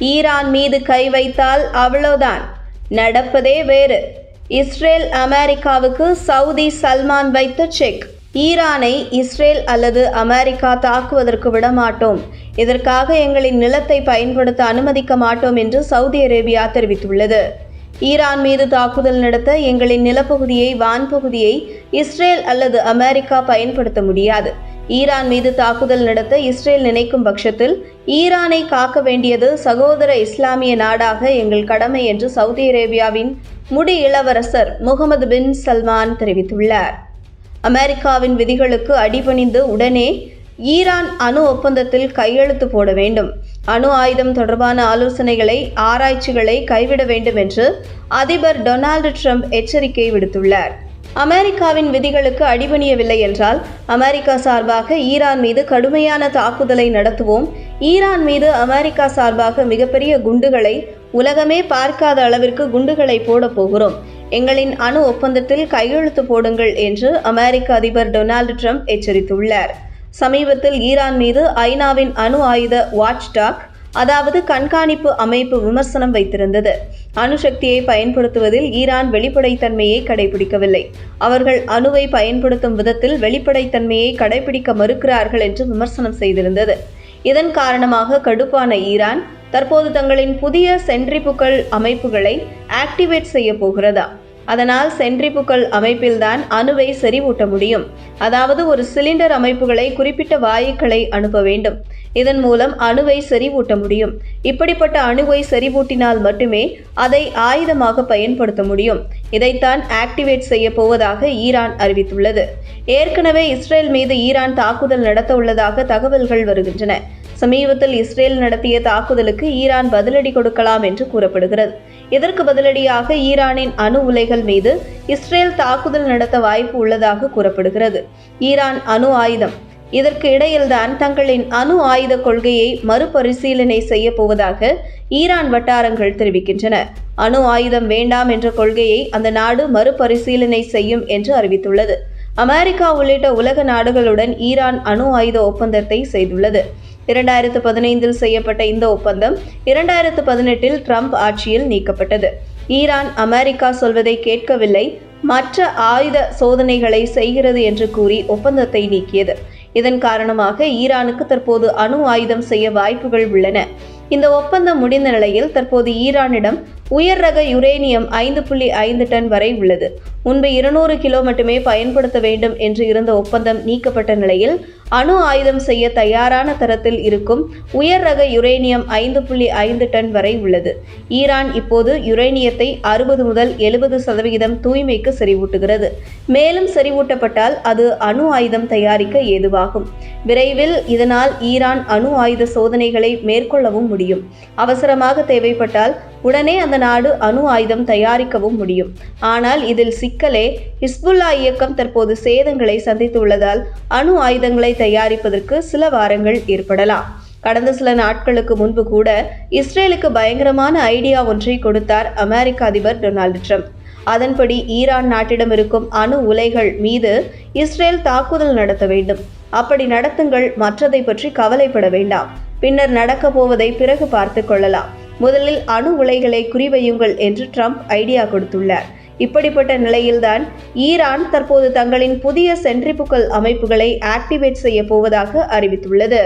Iran மீது கை வைத்தால் அவ்வளோதான் நடப்பதே வேறு. இஸ்ரேல் அமெரிக்காவுக்கு சவுதி சல்மான் வைத்த செக். ஈரானை இஸ்ரேல் அல்லது அமெரிக்கா தாக்குவதற்கு விடமாட்டோம். இதற்காக எங்களின் நிலத்தை பயன்படுத்த அனுமதிக்க மாட்டோம் என்று சவுதி அரேபியா தெரிவித்துள்ளது. ஈரான் மீது தாக்குதல் நடத்த எங்களின் நிலப்பகுதியை வான்பகுதியை இஸ்ரேல் அல்லது அமெரிக்கா பயன்படுத்த முடியாது. ஈரான் மீது தாக்குதல் நடத்த இஸ்ரேல் நினைக்கும் பட்சத்தில் ஈரானை காக்க வேண்டியது சகோதர இஸ்லாமிய நாடாக எங்கள் கடமை என்று சவுதி அரேபியாவின் முடி இளவரசர் முகமது பின் சல்மான் தெரிவித்துள்ளார். அமெரிக்காவின் விதிகளுக்கு அடிபணிந்து உடனே ஈரான் அணு ஒப்பந்தத்தில் கையெழுத்து போட வேண்டும். அணு ஆயுதம் தொடர்பான ஆலோசனைகளை ஆராய்ச்சிகளை கைவிட வேண்டும் என்று அதிபர் டொனால்டு ட்ரம்ப் எச்சரிக்கை விடுத்துள்ளார். அமெரிக்காவின் விதிகளுக்கு அடிபணியவில்லை என்றால் அமெரிக்கா சார்பாக ஈரான் மீது கடுமையான தாக்குதலை நடத்துவோம். ஈரான் மீது அமெரிக்கா சார்பாக மிகப்பெரிய குண்டுகளை உலகமே பார்க்காத அளவிற்கு குண்டுகளை போடப் போகிறோம். எங்களின் அணு ஒப்பந்தத்தில் கையெழுத்து போடுங்கள் என்று அமெரிக்க அதிபர் டொனால்டு ட்ரம்ப் எச்சரித்துள்ளார். சமீபத்தில் ஈரான் மீது ஐநாவின் அணு ஆயுத வாட்ச் டாக் அதாவது கண்காணிப்பு அமைப்பு விமர்சனம் வைத்திருந்தது. அணுசக்தியை பயன்படுத்துவதில் ஈரான் வெளிப்படைத்தன்மையை கடைபிடிக்கவில்லை. அவர்கள் அணுவை பயன்படுத்தும் விதத்தில் வெளிப்படைத்தன்மையை கடைபிடிக்க மறுக்கிறார்கள் என்று விமர்சனம் செய்திருந்தது. இதன் காரணமாக கடுப்பான ஈரான் தற்போது தங்களின் புதிய சென்ட்ரிபுக்கல் அமைப்புகளை ஆக்டிவேட் செய்ய போகிறதா? அதனால் சென்ட்ரிபுக்கல் அமைப்பில்தான் அணுவை செறிவூட்ட முடியும். அதாவது ஒரு சிலிண்டர் அமைப்புகளை குறிப்பிட்ட வாயுக்களை அனுப்ப வேண்டும். இதன் மூலம் அணுவை செறிவூட்ட முடியும். இப்படிப்பட்ட அணுவை செறிவூட்டினால் மட்டுமே அதை ஆயுதமாக பயன்படுத்த முடியும். இதைத்தான் ஆக்டிவேட் செய்ய போவதாக ஈரான் அறிவித்துள்ளது. ஏற்கனவே இஸ்ரேல் மீது ஈரான் தாக்குதல் நடத்த உள்ளதாக தகவல்கள் வருகின்றன. சமீபத்தில் இஸ்ரேல் நடத்திய தாக்குதலுக்கு ஈரான் பதிலடி கொடுக்கலாம் என்று கூறப்படுகிறது. இதற்கு பதிலடியாக ஈரானின் அணு உலைகள் மீது இஸ்ரேல் தாக்குதல் நடத்த வாய்ப்பு உள்ளதாக கூறப்படுகிறது. ஈரான் அணு ஆயுதம் இதற்கு இடையில்தான் தங்களின் அணு ஆயுத கொள்கையை மறுபரிசீலனை செய்ய போவதாக ஈரான் வட்டாரங்கள் தெரிவிக்கின்றன. அணு ஆயுதம் வேண்டாம் என்ற கொள்கையை அந்த நாடு மறுபரிசீலனை செய்யும் என்று அறிவித்துள்ளது. அமெரிக்கா உள்ளிட்ட உலக நாடுகளுடன் ஈரான் அணு ஆயுத ஒப்பந்தத்தை செய்துள்ளது. இரண்டாயிரத்து பதினைந்தில் செய்யப்பட்ட இந்த ஒப்பந்தம் இரண்டாயிரத்து பதினெட்டில் ட்ரம்ப் ஆட்சியில் நீக்கப்பட்டது. ஈரான் அமெரிக்கா சொல்வதை கேட்கவில்லை. மற்ற ஆயுத சோதனைகளை செய்கிறது என்று கூறி ஒப்பந்தத்தை நீக்கியது. இதன் காரணமாக ஈரானுக்கு தற்போது அணு ஆயுதம் செய்ய வாய்ப்புகள் உள்ளன. இந்த ஒப்பந்தம் முடிந்த நிலையில் தற்போது ஈரானிடம் உயர் ரக யுரேனியம் ஐந்து புள்ளி ஐந்து டன் வரை உள்ளது. முன்பு இருநூறு கிலோ மட்டுமே பயன்படுத்த வேண்டும் என்று இருந்த ஒப்பந்தம் நீக்கப்பட்ட நிலையில் அணு ஆயுதம் செய்ய தயாரான தரத்தில் இருக்கும் உயர் ரக யுரேனியம் ஐந்து புள்ளி ஐந்து டன் வரை உள்ளது. ஈரான் இப்போது யுரேனியத்தை அறுபது முதல் எழுபது சதவிகிதம் தூய்மைக்கு செறிவூட்டுகிறது. மேலும் செறிவூட்டப்பட்டால் அது அணு ஆயுதம் தயாரிக்க ஏதுவாகும். விரைவில் இதனால் ஈரான் அணு ஆயுத சோதனைகளை மேற்கொள்ளவும் முடியும். அவசரமாக தேவைப்பட்டால் உடனே அந்த நாடு அணு ஆயுதம் தயாரிக்கவும் முடியும். ஆனால் இதில் சிக்கலே ஹிஸ்புல்லா இயக்கம் தற்போது சேதங்களை சந்தித்துள்ளதால் அணு ஆயுதங்களை தயாரிப்பதற்கு சில வாரங்கள் ஏற்படலாம். கடந்த சில நாட்களுக்கு முன்பு கூட இஸ்ரேலுக்கு பயங்கரமான ஐடியா ஒன்றை கொடுத்தார் அமெரிக்க அதிபர் டொனால்டு ட்ரம்ப். அதன்படி ஈரான் நாட்டிடம் இருக்கும் அணு உலைகள் மீது இஸ்ரேல் தாக்குதல் நடத்த வேண்டும். அப்படி நடத்துங்கள் மற்றதை பற்றி கவலைப்பட வேண்டாம். பின்னர் நடக்கப் போவதை பிறகு பார்த்து கொள்ளலாம். முதலில் அணு உலைகளை குறிவையுங்கள் என்று ட்ரம்ப் ஐடியா கொடுத்துள்ளார். இப்படிப்பட்ட நிலையில்தான் ஈரான் தற்போது தங்களின் புதிய சென்ட்ரிபுக்கல் அமைப்புகளை ஆக்டிவேட் செய்ய போவதாக அறிவித்துள்ளது.